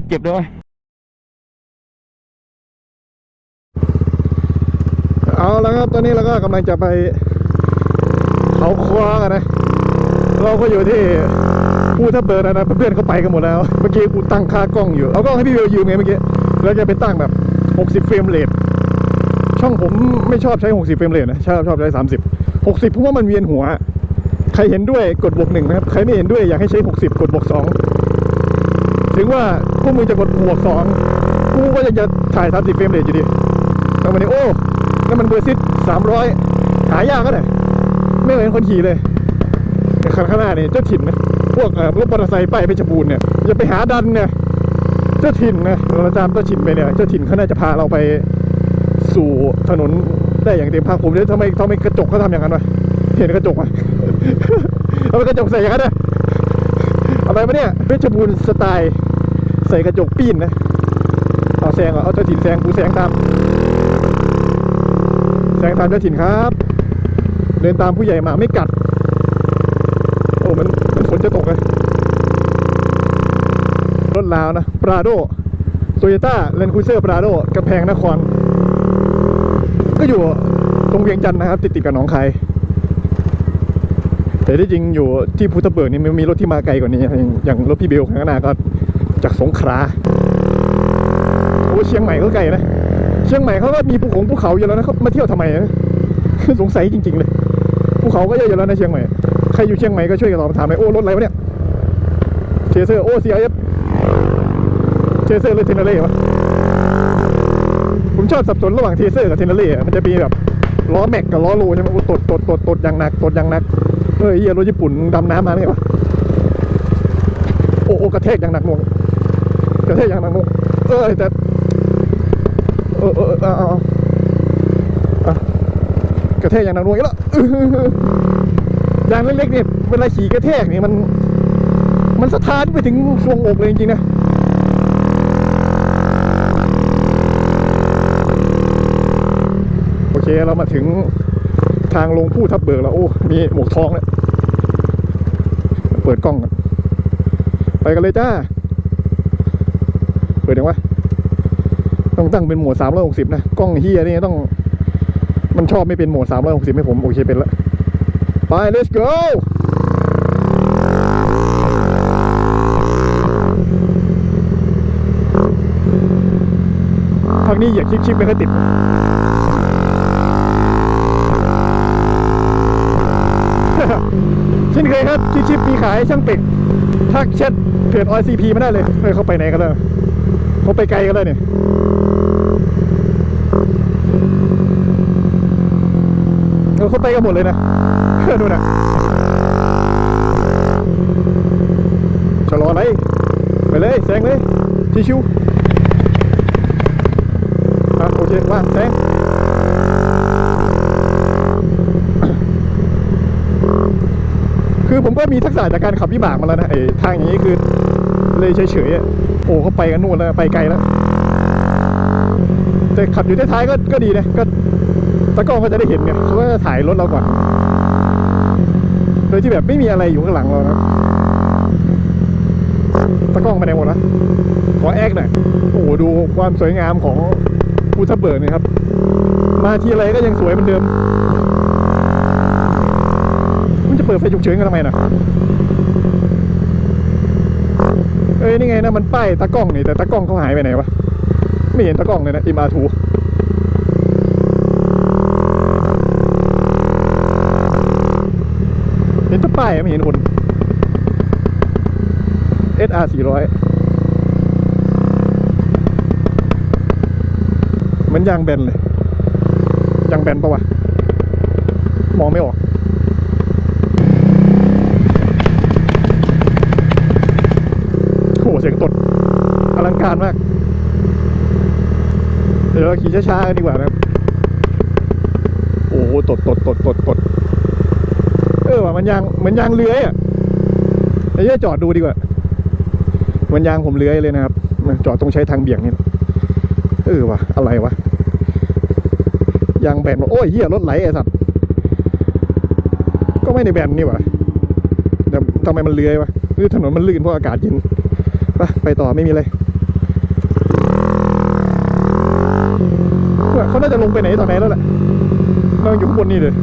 ตรเจ็บเลยวะเอาแล้วครับตอนนี้เราก็กำลังจะไปเขาคว้ากันนะ เราก็อยู่ที่ภูทับเบิกนะนะเพื่อนเขาไปกันหมดแล้ว เมื่อกี้กูตั้งค่ากล้องอยู่ เอากล้องให้พี่เบลยืมไงเมื่อกี้ แล้วจะไปตั้งแบบ 60เฟรมเรทช่องผมไม่ชอบใช้ 60เฟรมเรทนะชอบชอบใช้ 30 60เพราะว่ามันเวียนหัว ใครเห็นด้วยกดบวกหนึ่งนะครับ ใครไม่เห็นด้วยอยากให้ใช้ 60 กดบวกสอง ถึงว่าพวกมึงจะกดบวกสองกูก็ยังจะถ่าย30เฟรมเรทอยู่ดีแล้ววันนี้โอ้นั่นมันเบอร์ซิต300หายากก็ได้ไม่เห็นคนขี่เลยแต่คันข้างหน้าเนี่ยเจ้าถิ่นนะพวกเอ่อรถมอเตอร์ไซค์ป้ายเพชรบูรณ์เนี่ยอย่าไปหาดันเนี่ยเจ้าถิ่นนะเราตามเจ้าถิ่นไปเนี่ยเจ้าถิ่นเขาน่าจะพาเราไปสู่ถนนได้อย่างเต็มภาคภูมิเลยทำไมทำไมกระจกเขาทำอย่างนั้นวะเห็นกระจกไหมทำไมกระจกใส่อย่างนั้นนะอะไรมาเนี่ยเพชรบูรณ์สไตล์ ใส่กระจกปีนนะเอาแซงเหรอเอาเจ้าถิ่นแซงกูแซงตามแซงตามเจ้าถิ่นครับ เดินตามผู้ใหญ่มาไม่กัด โอ้มันมันฝนจะตกเลยรถลาวนะปราโดโตโยต้าเลนคูเซอร์ปราโดกำแพงนคร ก็อยู่ตรงเวียงจันทร์นะครับ ติดติดกับหนองคายแต่ที่จริงอยู่ที่พุทธเบิกนี่มันมีรถที่มาไกลกว่านี้ อย่างอย่างรถพี่เบลข้างหน้าก็ จากสงขลาโอ้เชียงใหม่ก็ไกลนะ เชียงใหม่เขาก็มีภูเขาภูเขาอยู่แล้วนะเขามาเที่ยวทำไมนะสงสัยจริง ๆ เลยภูเขาก็เยอะอยู่แล้วนะเชียงใหม่ใครอยู่เชียงใหม่ก็ช่วยกันตอบคำถามหน่อยโอ้รถอะไรวะเนี่ยเทเซอร์โอ้ CRF เทเซอร์หรือเทนเนเล่วะผมชอบสับสนระหว่างเทเซอร์กับเทนเนเล่มันจะมีแบบล้อแม็กกับล้อโลใช่ไหมตดตดตดตดอย่างหนักตดอย่างหนักเฮ้ยเหี้ยรถญี่ปุ่นดำน้ำมาเนี่ยวะโอ้โอ้กระแทกอย่างหนักหน่วง กระแทกอย่างหนักหน่วงเออแต่เออเออเออเอาเอาเอากระแทกอย่างหนักหน่วงอีกแล้วยางเล็กๆเนี่ยเวลาขี่กระแทกเนี่ยมัน มันสะท้านไปถึงทรวงอกเลยจริงๆนะโอเคเรามาถึงทางลงผู้ทับเบิกแล้ว โอ้มีหมวกทองแล้วเปิดกล้อง ไปกันเลยจ้า ดยังวะต้องตั้งเป็นโหมด360นะกล้องเฮียนี่ต้อง มันชอบไม่เป็นโหมด360ให้ผมโอเคเป็นละไป let's go ทางนี้เหยียบชิปๆไม่ค่อยติดเช่นเคยครับชิปๆมีขายช่างเป็กทักแชทเพจ OCP มาได้เลยเฮ้ยเข้าไปไหนกันแล้ว เขาไปไกลกันแล้วเนี่ยเขาไปกันหมดเลยนะดูนะชะลออะไร ไปเลยแซงเลย ชิวๆอะโอเคว่าแซงคือผมก็มีทักษะจากการขับวิบากมาแล้วนะไอ้ทางอย่างนี้คือ เลยเฉยๆอะโอ้เขาไปกันนู่นแล้วไปไกลแล้ว แต่ขับอยู่ท้ายๆก็ก็ดีนะก็ตากล้องก็จะได้เห็นไงเขาก็จะถ่ายรถเราก่อนโดยที่แบบไม่มีอะไรอยู่ข้างหลังเรานะตากล้องไปไหนหมดละขอแอคหน่อยโอ้โหดูความสวยงามของภูทับเบิกนะครับ มาทีไรก็ยังสวยเหมือนเดิม มันจะเปิดไฟฉุกเฉินกันทำไมนะ เอ้ยนี่ไงนะมันป้ายตากล้องนี่แต่ตากล้องเขาหายไปไหนวะไม่เห็นตากล้องเลยนะ MR2 เห็นตะป้ายไม่เห็นคน SR 400เหมือนยางแบนเลยยางแบนปะวะ มองไม่ออก โห เสียงตด อ ลังการมาก เดี๋ยวเราขี่ช้าๆกันดีกว่านะโอ้โหตดตดตดตดตดเออว่ะมันยางมือนยางเลื้อยอะไอ้เหี้ยจอดดูดีกว่ามือนยางผมเลื้อยเลยนะครับจอดตรงใช้ทางเบี่ยงนี่เออว่ะอะไรวะยางแบนโอ้ยเหี้ยรถไหลไอ้สัตว์ก็ไม่ได้แบนนี่ว่ะแต่ทำไมมันเลื้อยวะหรือถนนมันลื่นเพราะอากาศเย็นไปไปต่อไม่มีอะไรเนี่ย ลงไปไหนตอนไหนแล้วแหละนั่งอยู่ข้างบนนี่เลย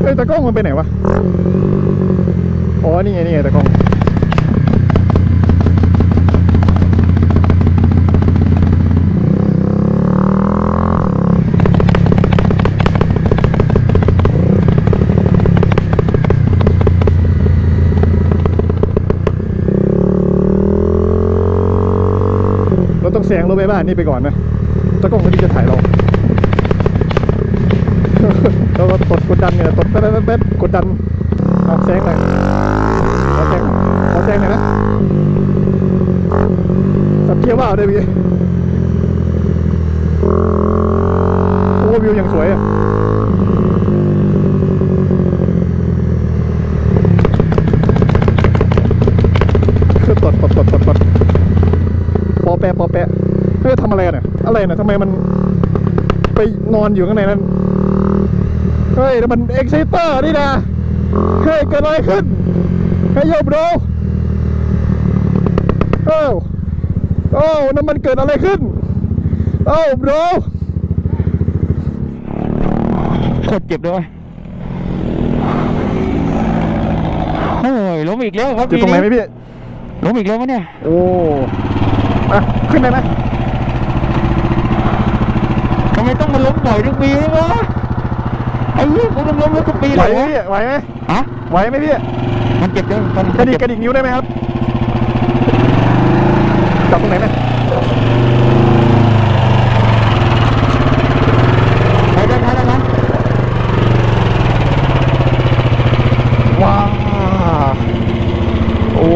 เอ้ยตากล้องมันไปไหนวะ อ๋อ นี่ไง นี่ไงแตากล้อง เราต้องแซงรถไปบ้านนี่ไปก่อนนะตากล้องคนที่จะถ่ายเราเราก็ตดกดดันเนี่ยตดแป๊ดแป๊ดแป๊ดกดดันเอาแซงหน่อยขอแซงขอแซงหน่อยนะสับเกียร์ว่าวด้วยพี่โอ้วิวอย่างสวยอะคือตดตดตดตดตดปอแปะปอแปะ เฮ้ยทำอะไรกันเนี่ยอะไรเนี่ยทำไมมันไปนอนอยู่ข้างในนั้น เฮ้ยนั่นมันเอ็กซิเตอร์นี่นะเฮ้ยเกิดอะไรขึ้นเฮ้ยโยบโรโอ้าวโอ้าวนั่นมันเกิดอะไรขึ้น โอ้บโรโคตรเจ็บเลยโอ้ยล้มอีกแล้วครับเจ็บตรงไหนไหมพี่ล้มอีกแล้ววะเนี่ย โอ้อะขึ้นได้ไหมทำ ไมต้องมาล้มบ่อยทุกปีเลยวะไอ้เหี้ยกูต้องล้มแล้วทุกปีไหวเลยไหมวะพี่ไหวไหมฮะไหวไหมพี่มันเจ็บเลยมันกระดิกเจ็บกระดิกนิ้วได้ไหมครับจับตรงไหนไหมไปได้ไหมได้ไหมว้าโอ้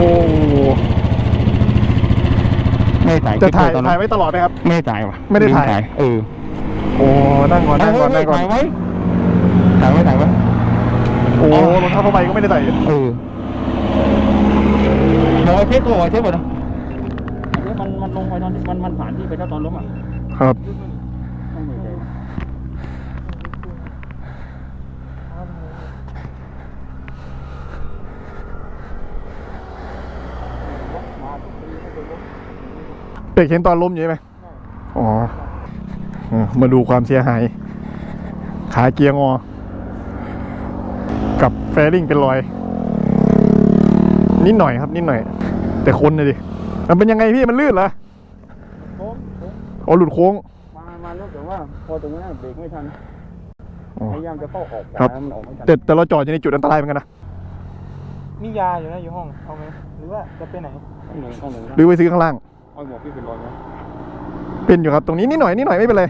ไม่ได้ถ่ายจะถ่ายคลิปตอนนั้ถ่ายนไว้ตลอดไหมครับ ไม่ได้ถ่ายว่ะไม่ได้ถ่ายลืเออ โอ้นั่งก่อนนั่งก่อนเฮ้นั่ยงก่อนถ่ายไว้ถ่ายไว้ถ่ายไว้โอ้รองเท้าผ้าใบก็ไม่ได้ใส่เออบอกไอ้เทปตัวไอ้เทปหมดนะมันมันลงไปตอนที่มันมันผ่านที่ไปแล้วตอนล้มอะครับไม่เหนื่อยใจเด็กเห็นตอนล้มอยู่ใช่ไหมอ๋อเออ มาดูความเสียหาย ขาเกียร์งอ กับแฟริ่งเป็นรอย นิดหน่อยครับนิดหน่อย แต่คนเลยดิ มันเป็นยังไงพี่มันลื่นเหรอโค้งโค้งอ๋อหลุดโค้ง มามาแล้วแต่ว่า พอตรงนั้นเบรกไม่ทันอ๋อพยายามจะเข้าออกขวาครับมันออกไม่ทันแต่แต่เราจอดอยู่ในจุดอันตรายเหมือนกันนะมียาอยู่นะอยู่ห้องเอาไหมหรือว่าจะไปไหนต้องหนึ่งต้องหนึ่งหรือไปซื้อข้างล่างเอาหมวกพี่เป็นรอยไหม เป็นอยู่ครับตรงนี้นิดหน่อยนิดหน่อยไม่เป็นไร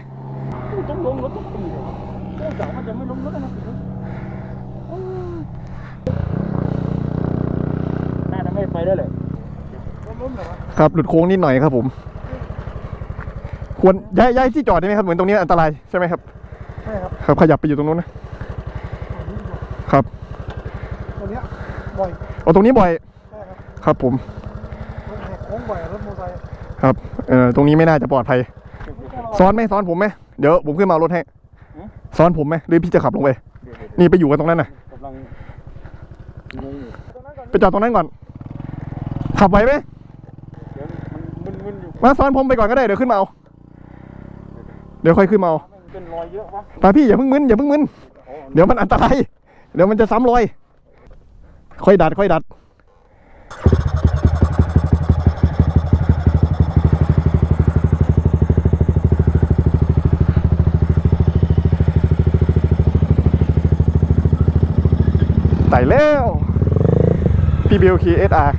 ต้องล้มรถต้องปีเลยเนื่องจากมันจะไม่ล้มรถนะน่าจะไม่ไปได้เลยครับหลุดโค้งนิดหน่อยครับผม ควรย้ายย้ายที่จอดได้ไหมครับเหมือนตรงนี้อันตรายใช่ไหมครับใช่ครับครับขยับไปอยู่ตรงนู้นนะครับตัวเนี้ยบ่อยเอาตรงนี้บ่อยใช่ครับครับผมรถแหกโค้งบ่อยรถมอเตอร์ไซค์ครับเอ่อตรงนี้ไม่น่าจะปลอดภัย ซ้อนไหมซ้อนผมไหมเดี๋ยวผมขึ้นมาเอารถให้ซ้อนผมไหมหรือพี่จะขับลงไปนี่ไปอยู่กันตรงนั้นน่ะกำลังงงอยู่ไปจอดตรงนั้นก่อน ขับไหวไหมเดี๋ยวมันมึนๆอยู่มาซ้อนผมไปก่อนก็ได้เดี๋ยวขึ้นมาเอาเดี๋ยวค่อยขึ้นมาเอามันเป็นรอยเยอะวะไปพี่อย่าเพิ่งมึนอย่าเพิ่งมึนเดี๋ยวมันอันตรายเดี๋ยวมันจะซ้ำรอย ค่อยดัดค่อยดัด ไต่แล้ว พี่บิลคีเอสอาร์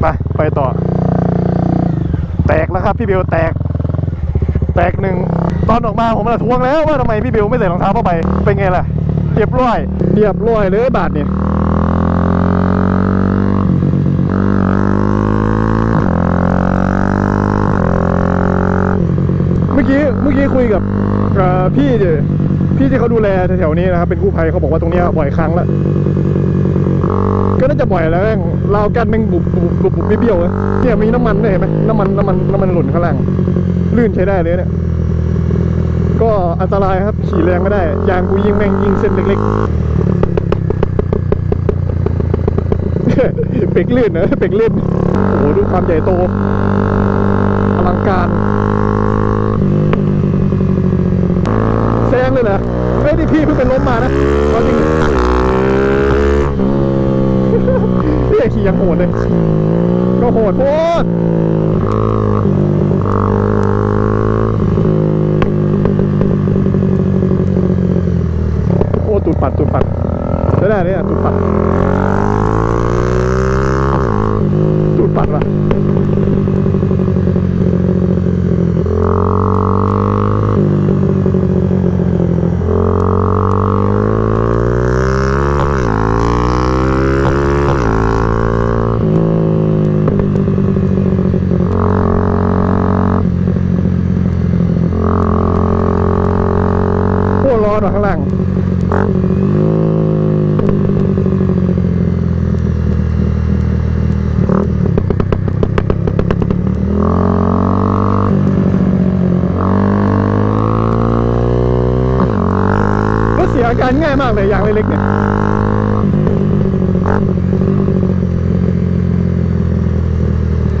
ไปไปต่อ แตกแล้วครับ พี่เบลแตก แตกหนึ่ง ตอนออกมาผมมาทวงแล้วว่าทำไมพี่บิลไม่ใส่รองเท้าผ้าใบเป็นไงล่ะเรียบร้อยเรียบร้อยเลยบาทเนี่ยเมื่อกี้เมื่อกี้คุยกับเอ่อพี่ดิพี่ที่เขาดูแลแถวๆนี้นะครับเป็นกู้ภัยเขาบอกว่าตรงนี้บ่อยครั้งแล้วก็น่าจะบ่อยแล้วแม่งราวกันแม่งบุบบุบบุบบุบไม่เบี้ยวเลยเนี่ยมีน้ำมันด้วยเห็นไหมน้ำมันน้ำมันน้ำมันหล่นข้างล่างลื่นใช้ได้เลยเนี่ย ก็อันตรายครับขี่แรงไม่ได้ ยางกูยิงแม่งยิงเส้นเล็กๆ เป็กลื่นเนอะเป็กลื่นโอ้โหดูความใหญ่โตอลังการแซงเลยเหรอไม่ได้พี่เพิ่งเป็นล้มมานะเอาจริงนี่ขี่ยังโหดเลยก็โหดโหด satu าการง่ายมากเลยยางเล็กๆเนี่ย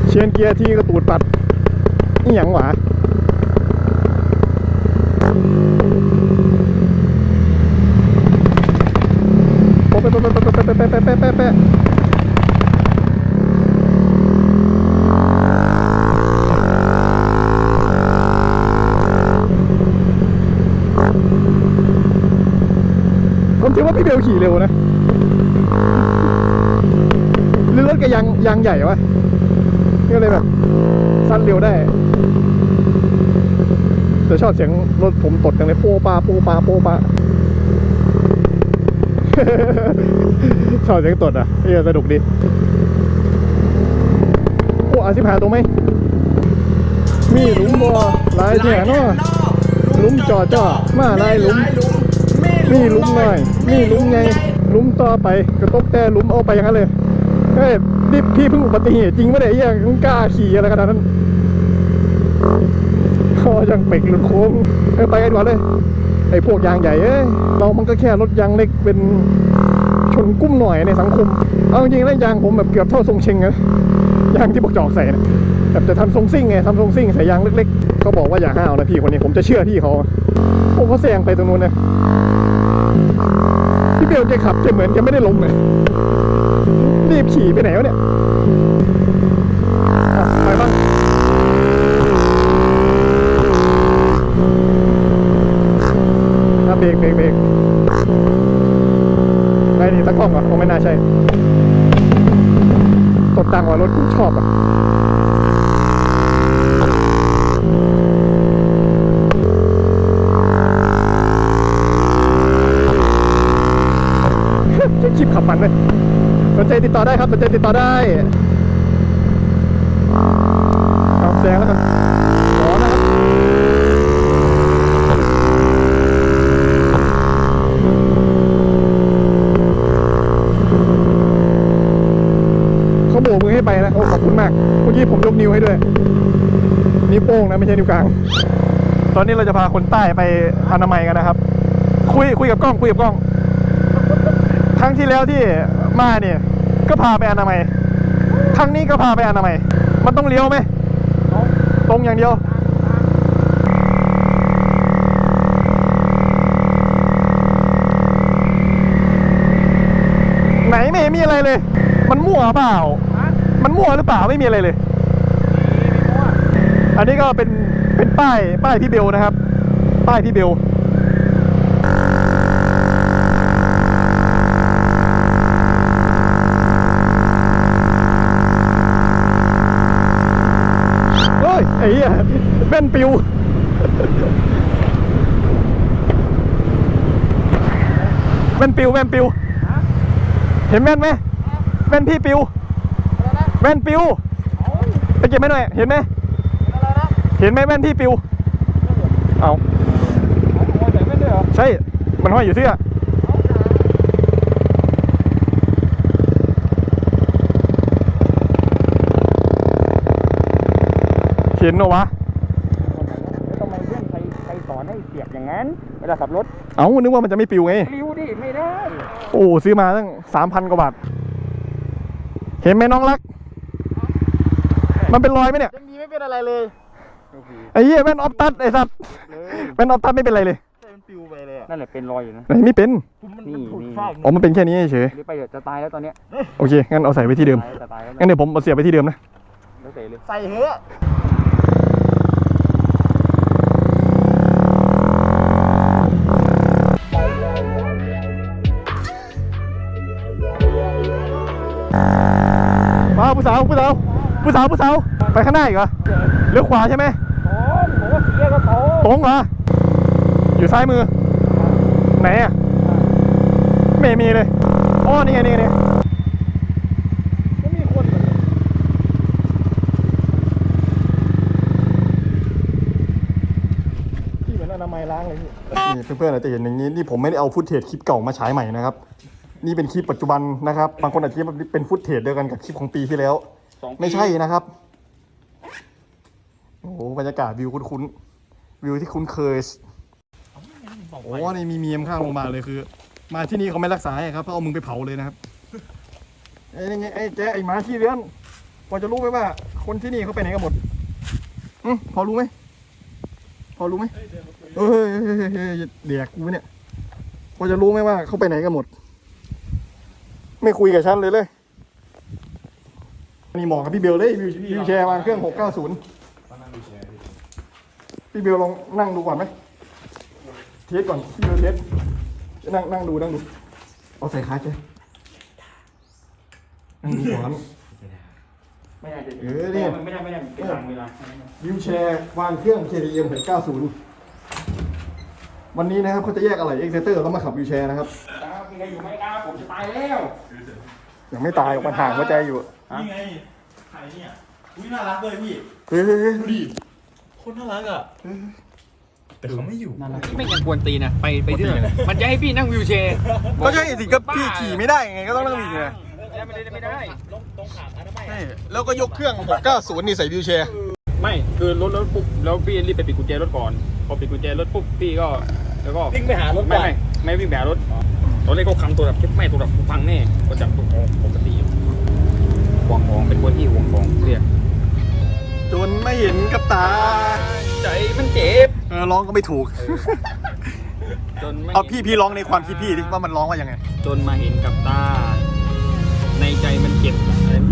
เชียนเกียร์ที่กระตูดปัดนี่หยังหวะโป๊ะแปะแปะแปะแปะแปะแปะแปะ ขี่เร็วนะหรือรถแกยางยางใหญ่วะก็เลยแบบสั้นเร็วได้ แต่ชอบเสียงรถผมตดกันเลยโป๊ปาโป๊ปาโป๊ปาชอบเสียงตดอะเฮ้ยสนุกดีโอ้อาสิบหาตัวไหม มีหลุมบ่หลายแท่เนาะหลุมจ่อจ่อมาลายหลุม มีหลุมหน่อยมีหลุมไง ลุ้มต่อไปกระตกแต่ลุ้มเอาไปอย่างนั้นเลยเฮ้ยนี่พี่เพิ่งอุบัติเหตุจริงปะเนี่ยไอ้เหี้ยังกล้าขี่อะไรขนาดนั้นคอยังเป็กหลุดโค้งไปกันก่อนเลยไอ้พวกยางใหญ่เอ้ยเรามันก็แค่รถยางเล็กเป็นชนกุ้มหน่อยในสังคม เอาจริงๆแล้วยางผมแบบเกือบเท่าทรงเชงนะยางที่บอกจอกใส่นะแบบจะทำทรงซิ่งไงทำทรงซิ่งใส่ยางเล็กๆเขาบอกว่าอย่าห้าวนะพี่คนนี้ผมจะเชื่อพี่เขาโอ้เขาแซงไปตรงนู้นนะ พี่เบลจะขับจะเหมือนจะไม่ได้ลงเลยรีบขี่ไปไหนวะเนี่ย คลิปขับมันเลยสนใจติดต่อได้ครับสนใจติดต่อได้เอาแซงแล้วกันขอนะครับเขาโบกมือให้ไปนะโอ้ขอบคุณมากเมื่อกี้ผมยกนิ้วให้ด้วย นิ้วโป้งนะไม่ใช่นิ้วกลางตอนนี้เราจะพาคนใต้ไปอนามัยกันนะครับ คุยคุยกับกล้องคุยกับกล้อง ครั้งที่แล้วที่มาเนี่ย ก็พาไปอนามัย ครั้งนี้ก็พาไปอนามัย มันต้องเลี้ยวไหม ตรงอย่างเดียว ไหนไม่มีอะไรเลย มันมั่วเปล่า มันมั่วหรือเปล่าไม่มีอะไรเลย อันนี้ก็เป็นเป็นป้ายป้ายพี่เบลนะครับ ป้ายพี่เบล ยไอ้เหี้ยแว่นปิวเแว่นปิวแว่นปิว เห็นแว่นไหมแว่นพี่ปิวแว่นปิวไปเก็บไหมหน่อย เห็นไหม เห็นไหมแว่นพี่ปิว เอาใส่แว่นด้วยเหรอใช่ มันห้อยอยู่เสื้อ เห็นเหรอวะ แล้วทำไมเพื่อนใครใครสอนให้เสียบอย่างนั้น เวลาขับรถเอ้านึกว่ามันจะไม่ปิวไง ริ้วดิไม่ได้ โอ้ซื้อมาตั้งสามพันกว่าบาท เห็นไหมน้องรัก มันเป็นรอยไหมเนี่ย ยังดีไม่เป็นอะไรเลยไอ้เหี้ยแว่นออฟตัดไอ้สัตว์แว่นออฟตัดไม่เป็นไรเลยใช่มันปิวไปเลยอะนั่นแหละเป็นรอยอยู่นะ ไหนไม่เป็นมันนี่ถูกนี่ฟาดอ๋อมันเป็นแค่นี้เฉยหรือไปเดี๋ยวจะตายแล้วตอนเนี้ยโอเคงั้นเอาใส่ไว้ที่เดิมตายจะตายแล้วงั้นเดี๋ยวผมเอาเสียบไปที่เดิมนะ แล้วเตะเลย ใส่เถอะ ผู้สาวผู้สาวผู้สาวผู้สาวไปข้างหน้าอีกเหรอเลี้ยวขวาใช่ไหมโอ้ผมว่าเสียก็โถตรงเหรออยู่ซ้ายมือ ไหนอะไม่มีเลยอ๋อนี่ไงนี่ไงนี่ไงก็มีคนเหมือนกันที่เหมือนอนามัยล้างเลยพี่นี่เพื่อนๆอาจจะเห็นอย่างนี้ นี่ผมไม่ได้เอาฟุตเทจคลิปเก่ามาฉายใหม่นะครับ นี่เป็นคลิปปัจจุบันนะครับ บางคนอาจจะคิดว่าเป็นฟุตเทจเดียวกันกับคลิปของปีที่แล้ว สองปีไม่ใช่นะครับ โอ้โหบรรยากาศวิวคุ้นๆวิวที่คุ้นเคย โอ้นี่มีเมียมข้างโรงพยาบาลเลยคือ มาที่นี่เขาไม่รักษาให้ครับเขาเอามึงไปเผาเลยนะครับไอ้นี่ไงไอ้แกไอ้หมาขี้เลื้อนพอจะรู้ไหมว่า คนที่นี่เขาไปไหนกันหมดอืมพอรู้ไหมพอรู้ไหมเฮ้ยเฮ้ยเฮ้ยเฮ้ยเฮ้ยเดี๋ยวกูเนี่ย พอจะรู้ไหมว่าเขาไปไหนกันหมด ไม่คุยกับฉันเลยเลย นี่เหมาะกับพี่เบลเลยวิววิวแชร์วางเครื่อง690พี่เบลลองนั่งดูก่อนไหมเทสก่อนพี่เบลเทสนั่งนั่งดูนั่งดูเอาใส่ขาเจ๊นั่งดูก่อน ไม่ได้เออเนี่ย ไม่ได้ไม่ได้เป็นหลังเวลาวิวแชร์วางเครื่อง KTM 690 วันนี้นะครับเขาจะแยกอะไรเอ็กเซเตอร์แล้วมาขับวิวแชร์นะครับ ตามีใครอยู่ไหมครับผมจะตายแล้ว ยังไม่ตายออกมาห่างหัวใจอยู่นี่ไงใครเนี่ยอุ้ยน่ารักเลยพี่เฮ้ยเฮ้ยเฮ้ยดูดิโคนน่ารักอะแต่เขาไม่อยู่ไม่ยังควรตีนะไปไปที่ไหนมันจะให้พี่นั่งวิวแชร์ก็ใช่สิก็พี่ขี่ไม่ได้ไงก็ต้องนั่งวิวแชร์ไม่ได้ไม่ได้ใช่แล้วก็ยกเครื่อง690นี่ใส่วิวแชร์ไม่คือรถรถปุ๊บแล้วพี่รีบไปปิดกุญแจรถก่อนพอปิดกุญแจรถปุ๊บพี่ก็แล้วก็วิ่งไปหารถไม่ก่อนไม่ไม่วิ่งแบบรถ ตอนแรกก็คำตัวแบบไม่ตัวแบบฟังแน่ก็จับตัวของปกติอยู่ห่วงของเป็นคนที่ห่วงของเรียกจนไม่เห็นกับตา ใจมันเจ็บเออร้องก็ไม่ถูก จนไม่เอาพี่พี่ร้องในความคิดพี่ดิว่ามันร้องว่ายังไง จนมาเห็นกับตา ในใจมันเจ็บอะไรนะ